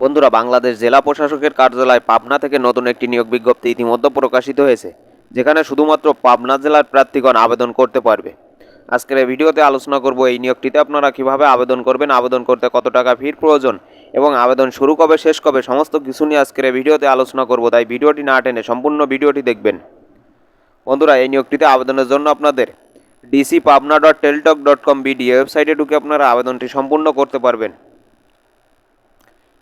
বন্ধুরা, বাংলাদেশ জেলা প্রশাসকের কার্যালয় পাবনা থেকে নতুন একটি নিয়োগ বিজ্ঞপ্তি ইতিমধ্যে প্রকাশিত হয়েছে, যেখানে শুধুমাত্র পাবনা জেলার প্রার্থীগণ আবেদন করতে পারবে। আজকের এই ভিডিওতে আলোচনা করব এই নিয়োগটিতে আপনারা কীভাবে আবেদন করবেন, আবেদন করতে কত টাকা ফির প্রয়োজন এবং আবেদন শুরু কবে, শেষ কবে, সমস্ত কিছু নিয়ে আজকের এই ভিডিওতে আলোচনা করব, তাই ভিডিওটি না টেনে সম্পূর্ণ ভিডিওটি দেখবেন। বন্ধুরা, এই নিয়োগটিতে আবেদনের জন্য আপনাদের DC Pabna dot Teletalk dot com BD ওয়েবসাইটে ঢুকে আপনারা আবেদনটি সম্পূর্ণ করতে পারবেন।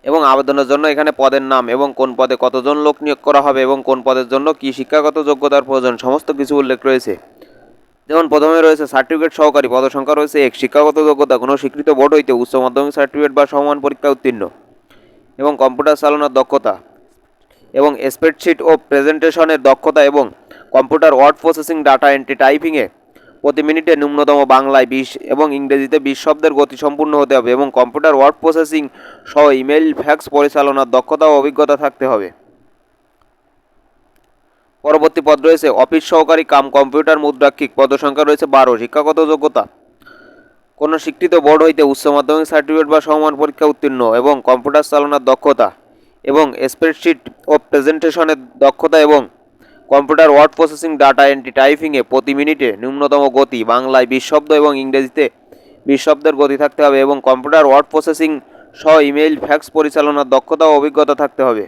এবং আবেদনের জন্য এখানে পদের নাম এবং কোন পদে কতজন লোক নিয়োগ করা হবে এবং কোন পদের জন্য কী শিক্ষাগত যোগ্যতার প্রয়োজন, সমস্ত কিছু উল্লেখ রয়েছে। যেমন প্রথমে রয়েছে সার্টিফিকেট সহকারী পদসংখ্যা রয়েছে এক, শিক্ষাগত যোগ্যতা, কোনো স্বীকৃত বোর্ড হইতে উচ্চ মাধ্যমিক সার্টিফিকেট বা সমান পরীক্ষা উত্তীর্ণ, এবং কম্পিউটার চালানোর দক্ষতা, এবং স্প্রেডশিট ও প্রেজেন্টেশনের দক্ষতা, এবং computer word processing data entry টাইপিংয়ে প্রতি মিনিটে ন্যূনতম বাংলায় বিশ এবং ইংরেজিতে বিশ শব্দের গতি সম্পূর্ণ হতে হবে এবং কম্পিউটার ওয়ার্ড প্রসেসিং সহ ইমেল ফ্যাক্স পরিচালনার দক্ষতা ও অভিজ্ঞতা থাকতে হবে। পরবর্তী পদ রয়েছে অফিস সহকারী কাম, কম্পিউটার মুদ্রাক্ষিক, পদসংখ্যা রয়েছে বারো, শিক্ষাগত যোগ্যতা। কোনো স্বীকৃত বোর্ড হইতে উচ্চ মাধ্যমিক সার্টিফিকেট বা সমমান পরীক্ষা উত্তীর্ণ এবং কম্পিউটার চালানোর দক্ষতা এবং স্প্রেডশিট ও প্রেজেন্টেশনের দক্ষতা এবং computer word processing, data entry টাইপিংয়ে প্রতি মিনিটে ন্যূনতম গতি বাংলায় বিশ শব্দ এবং ইংরেজিতে বিশ শব্দের গতি থাকতে হবে এবং কম্পিউটার ওয়ার্ড প্রসেসিং সহ ইমেইল, ফ্যাক্স পরিচালনার দক্ষতা ও অভিজ্ঞতা থাকতে হবে।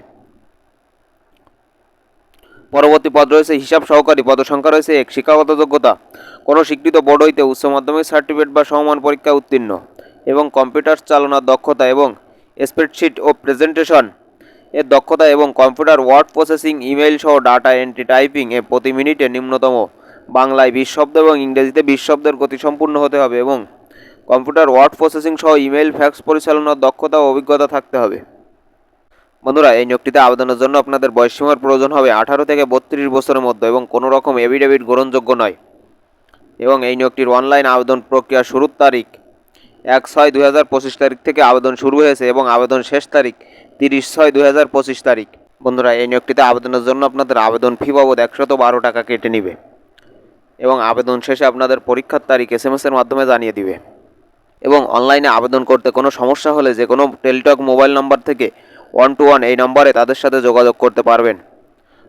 পরবর্তী পদ রয়েছে হিসাব সহকারী। পদসংখ্যা রয়েছে এক। শিক্ষাগত যোগ্যতা। কোনো স্বীকৃত বোর্ড হইতে উচ্চ মাধ্যমিক সার্টিফিকেট বা সমমান পরীক্ষা উত্তীর্ণ এবং কম্পিউটার চালানোর দক্ষতা এবং স্প্রেডশিট ও প্রেজেন্টেশন এর দক্ষতা এবং কম্পিউটার ওয়ার্ড প্রসেসিং, ইমেইল সহ ডাটা এন্ট্রি টাইপিং এ প্রতি মিনিটে নিম্নতম। বাংলায় বিশ শব্দ এবং ইংরেজিতে বিশ শব্দের গতি সম্পূর্ণ হতে হবে এবং কম্পিউটার ওয়ার্ড প্রসেসিং সহ ইমেইল, ফ্যাক্স পরিচালনার দক্ষতা ও অভিজ্ঞতা থাকতে হবে। বন্ধুরা, এই নিয়োগটিতে আবেদনের জন্য আপনাদের বয়সসীমার প্রয়োজন হবে আঠারো থেকে বত্রিশ বছরের মধ্যে এবং কোনো রকম এভিডেভিট গ্রহণযোগ্য নয়। এবং এই নিয়োগটির অনলাইন আবেদন প্রক্রিয়া শুরুর তারিখ এক ছয় দুই হাজার পঁচিশ তারিখ থেকে আবেদন শুরু হয়েছে এবং আবেদন শেষ তারিখ তিরিশ ছয় দুই হাজার পঁচিশ তারিখ। বন্ধুরা, এই নিয়োগটিতে আবেদনের জন্য আপনাদের আবেদন ফি বাবদ একশত বারো টাকা কেটে নেবে এবং আবেদন শেষে আপনাদের পরীক্ষার তারিখ এস এম এসের মাধ্যমে জানিয়ে দিবে। এবং অনলাইনে আবেদন করতে কোনো সমস্যা হলে যে কোনো টেলিটক মোবাইল নাম্বার থেকে ওয়ান টু ওয়ান এই নম্বরে তাদের সাথে যোগাযোগ করতে পারবেন।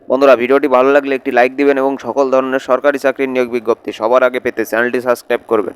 বন্ধুরা, ভিডিওটি ভালো লাগলে একটি লাইক দিবেন এবং সকল ধরনের সরকারি চাকরির নিয়োগ বিজ্ঞপ্তি সবার আগে পেতে চ্যানেলটি সাবস্ক্রাইব করবেন।